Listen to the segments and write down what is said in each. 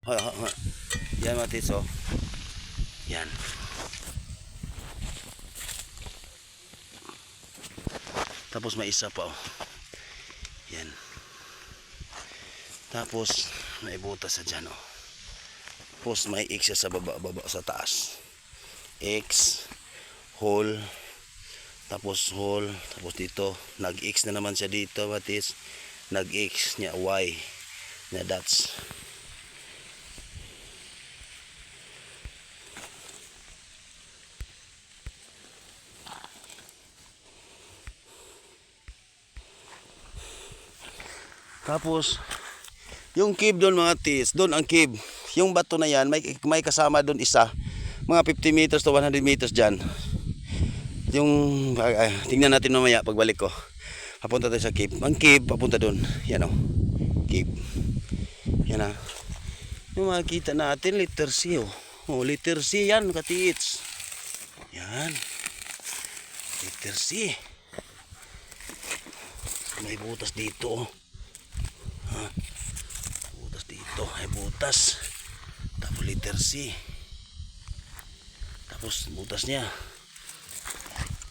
Ha, ha, ha. Yan mga tits, oh. Yan. Tapos may isa pa, oh. Yan. Tapos, may butas sa dyan, oh. Tapos may X sa baba, baba sa taas. X, hole, tapos hole, tapos dito, nag-X na naman siya dito, batis. Nag-X niya Y, na dots. Tapos, yung cave doon mga tis, doon ang cave. Yung bato na yan, may, may kasama doon isa. Mga 50 meters to 100 meters dyan. Yung, ah, tingnan natin mamaya pagbalik ko. Papunta tayo sa cave. Ang cave, papunta doon. Yan o. Cave. Yan ah. Yung makikita natin, letter C o. Oh, letter C yan, katits. Yan. Letter C. May butas dito. oh. Butas dito. Ay butas. Tapos letter C. Tapos butas niya.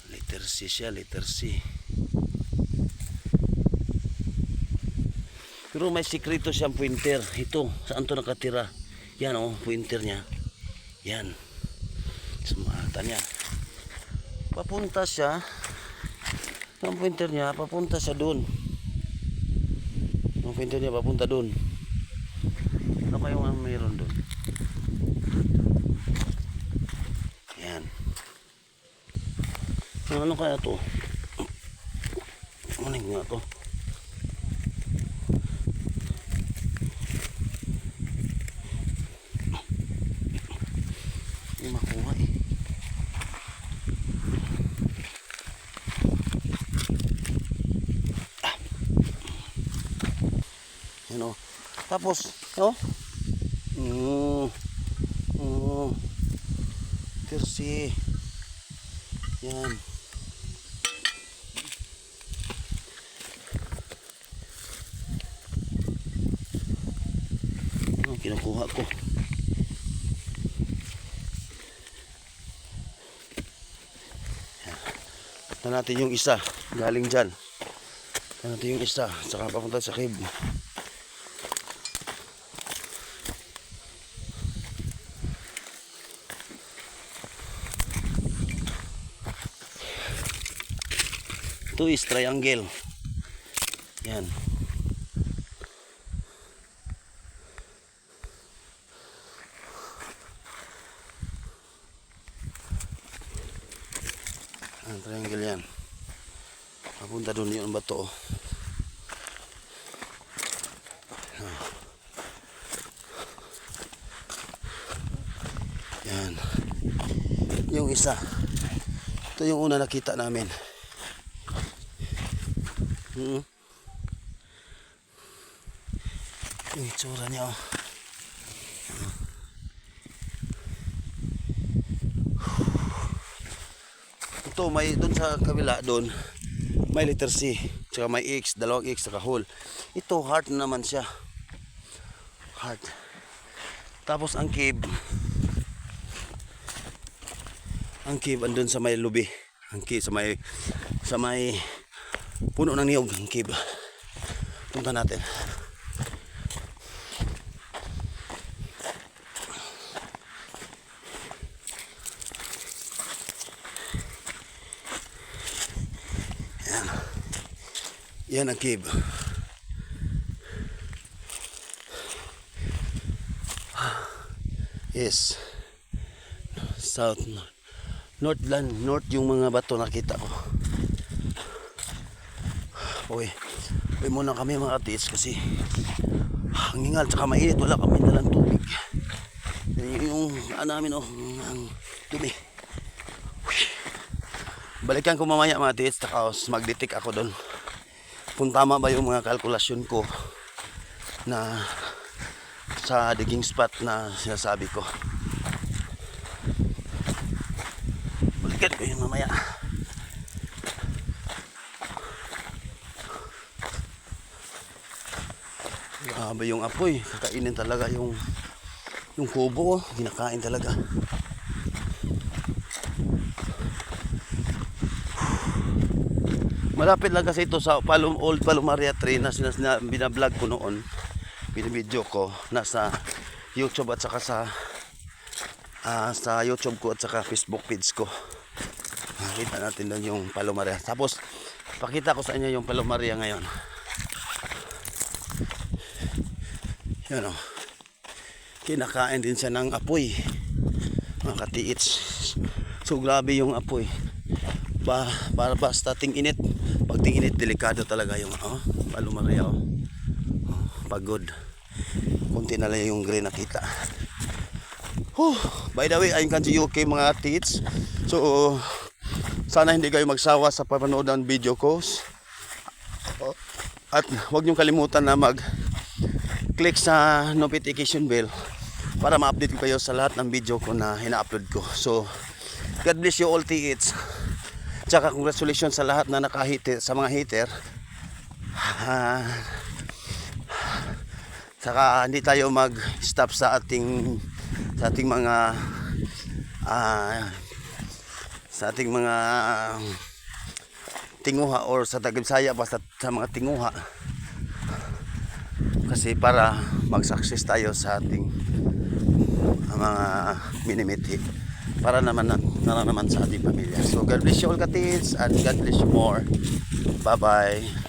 Letter C siya. Letter C. Pero may sikreto siyang pointer. Ito. Saan to nakatira? Yan oh. Pointer niya. Yan. Sa mata niya. Papunta siya. Ang pointer niya. Papunta siya doon. Ang pointer niya papunta doon. Ano kayong ang mayroon doon? Yan. Ano kaya to? Ano nga to? Hindi makuha eh. Yan o. Tapos, o. Mm. Mm. Tersi. Yan. Ano, kinukuha ko. Tignan natin yung isa. Galing dyan. Tignan natin yung isa. Saka papunta sa cave. Ito is triangle. Yan. Ang triangle yan. Papunta doon yung bato. oh. Yan. Yung isa. Ito yung una nakita namin. Hmm. Yung itsura niya oh. Ito may doon sa kabila doon may letter C tsaka may X, dalawang X tsaka hole. Ito heart na naman siya. Heart. Tapos ang cave ang cave andun sa may lubi. Ang cave sa may sa may puno ng niyog ang cave. Punta natin. Yan. Yan ang cave. Yes. South Northland, north yung mga bato nakita ko. Uy, uwi muna kami mga tis kasi ang hingal tsaka mainit wala kami dalang tubig. Yan Yung ano namin oh, ang dumi. Balikan ko mamaya mga tis tsaka magditik ako doon. Kung tama ba yung mga kalkulasyon ko na sa digging spot na sinasabi ko. Balikan ko yun mamaya. Grabe yung apoy. Kakainin talaga yung Yung kubo, oh, kinakain talaga. Malapit lang kasi ito sa Palom, Old Palomaria Train na sinas na binablog ko noon. Binibidyo ko. Nasa YouTube at saka sa ah, sa YouTube ko at saka Facebook page ko. Nakita natin doon yung Palomaria. Tapos, pakita ko sa inyo yung Palomaria ngayon. Yan o. Kinakain din siya ng apoy. Mga katiits. So, grabe yung apoy. Ba, para basta ting init. Pag ting init, delikado talaga yung oh, Palomaria. Oh. Oh, pagod. Kunti na lang yung green nakita. Huh, by the way, ayun kan si UK mga tits. So, sana hindi kayo magsawa sa papanood ng video ko. Oh, At huwag niyong kalimutan na mag click sa notification bell para ma-update ko kayo sa lahat ng video ko na ina-upload ko. So, God bless you all TH. Tsaka congratulations sa lahat na nakahite sa mga hater. Ah, saka hindi tayo mag-stop sa ating sa ating mga ah, sa ating mga tinguha or sa Taginsaya basta sa mga tinguha kasi para mag-success tayo sa ating ah, mga minimiti para naman na, na naman sa ating pamilya. So God bless you all katids and God bless you more. Bye bye